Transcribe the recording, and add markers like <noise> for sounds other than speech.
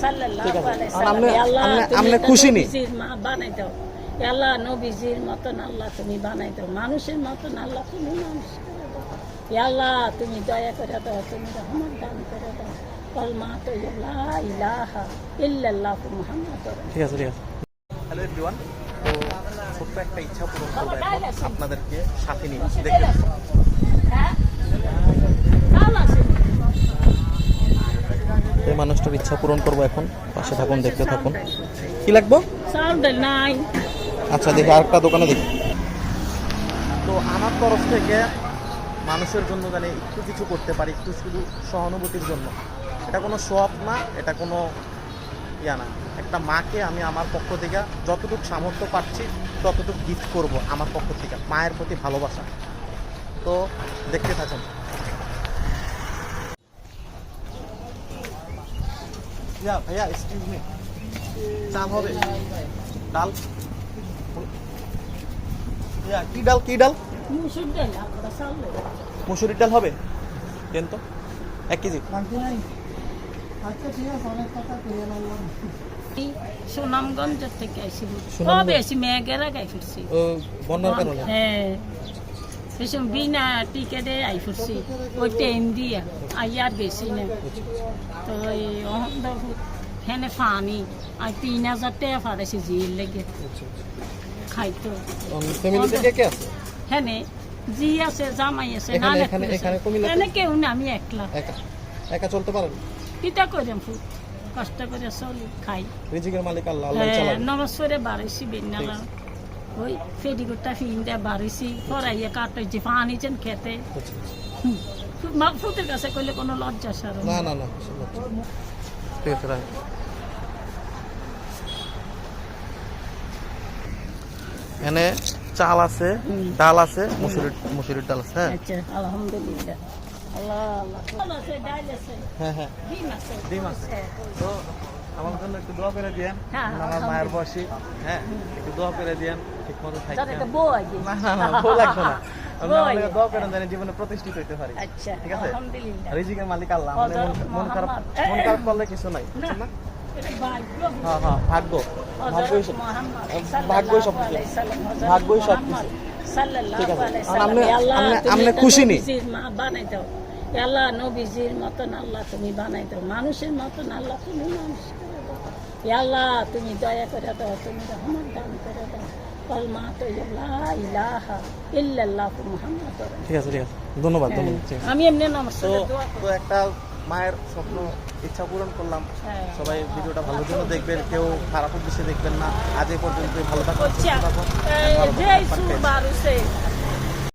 ঠিক আছে। আপনি- আপনি- খুশি নি? নবীজির মা বানাই দাও আল্লাহ নবীজির মতন আল্লাহ তুমি বানাই দাও মানুষের মতন আল্লাহ তুমি মানুষ করে দাও। আল্লাহ তুমি দয়া করে দাও তুমি রহমত দান করে দাও। কলমা তো লা ইলাহা ইল্লাল্লাহ মুহাম্মাদুর ঠিক আছে ঠিক আছে। হ্যালো এভরিওয়ান তো ছোট্ট একটা ইচ্ছা পূরণ করব আপনাদেরকে সাথে নিয়ে। দেখতে হ্যাঁ কাল আছে এই মানুষটার ইচ্ছা পূরণ করব এখন। পাশে থাকুন দেখতে থাকুন। কি লাগবো? আচ্ছা দেখি আরেকটা দোকানে দেখি। তো আমার তরফ থেকে মানুষের জন্য জানি একটু কিছু করতে পারি একটু শুধু সহানুভূতির জন্য। এটা কোনো শখ না এটা কোনো ইয়া না। একটা মাকে আমি আমার পক্ষ থেকে যতটুকু সামর্থ্য পাচ্ছি ততটুকু গিফট করব আমার পক্ষ থেকে মায়ের প্রতি ভালোবাসা। তো দেখতে থাকুন। ইয়া ভাইয়া এক্সকিউজ মি চাল হবে। ডাল। ইয়া কি ডাল কি ডাল? মুসুর ডাল। মুসুরির ডাল হবে। দেন তো। এক কেজি। এই সুনামগঞ্জ থেকে সুনামগঞ্জ? কবে আইসি মেঘেরা গাই ফিরছি ও বন্যার কারণে? হ্যাঁ। সেসব বিনা টিকেটে আই ফিরছি ওই টাইম দিয়া আইয়ার গেছি না তো এই ফানি আর তিন হাজার টাকা ফাড়াইছি জির লেগে খাইতো জি আছে জামাই আছে নানা এখানে- কেউ না আমি একলা একা চলতে পারেন কিতা করেন ফুট কষ্ট করে চলি খাই রিজিকের মালিক আল্লাহ আল্লাহ চালাবে নমস্কারে বাড়াইছি ওই ফেডিগুটটা ফিনতে বাড়াইছি পরাইয়া কাটাইছি পানি যেন খেতে। আচ্ছা, আচ্ছা। মা- ফুটের কাছে করলে কোনো লজ্জা সার না। না না কিছু ঠিক আছে রাখ। এখানে চাল আছে ডাল আছে মুসুরির মুসুরির ডাল আছে হ্যাঁ? আচ্ছা আলহামদুলিল্লাহ। আল্লাহ আল্লাহ। আছে ডাল আছে হ্যাঁ হ্যাঁ। ডিম আছে। ডিম আছে। হ্যাঁ, তো আমার জন্য একটু দোয়া করে দিয়েন। হ্যাঁ, আমার মায়ের। বয়সী হ্যাঁ একটু দোয়া করে দিয়েন ঠিক মতো না না না লাগবে না। <laughs> দোয়া করেন যেন জীবনে প্রতিষ্ঠিত পারি। আচ্ছা ঠিক আছে? রিজিকের মালিক আল্লাহ মানে খারাপ মন খারাপ করলে কিছু নাই। না হ্যাঁ হ্যাঁ ভাগ্য। ভাগ্যই সব ভাগ্যই সব কিছু। আলাইহি সাল্লাম, হযরত ভাগ্যই সব কিছু। ঠিক আছে। আলাইহি আর সাল্লাম, আপনি- আপনি- তুমি আপনি একটা খুশি নি? বানাই দাও। আল্লাহ নবীজির মতন আল্লাহ তুমি বানাই দাও মানুষের মতন আল্লাহ তুমি মানুষ করে দাও। আল্লাহ তুমি দয়া করে দাও তুমি রহমত দান করে দাও। কলমা তো ইলাহা ইল্লাল্লাহ মুহাম্মাদুর ঠিক আছে ঠিক আছে। ধন্যবাদ ধন্যবাদ আমি এমনি নমস্কার তো একটা মায়ের স্বপ্ন ইচ্ছা পূরণ করলাম। হ্যাঁ। সবাই ভিডিওটা জন্য দেখবেন কেউ খারাপ উদ্দেশ্যে দেখবেন না। আজ এই পর্যন্ত ভালো থাকুন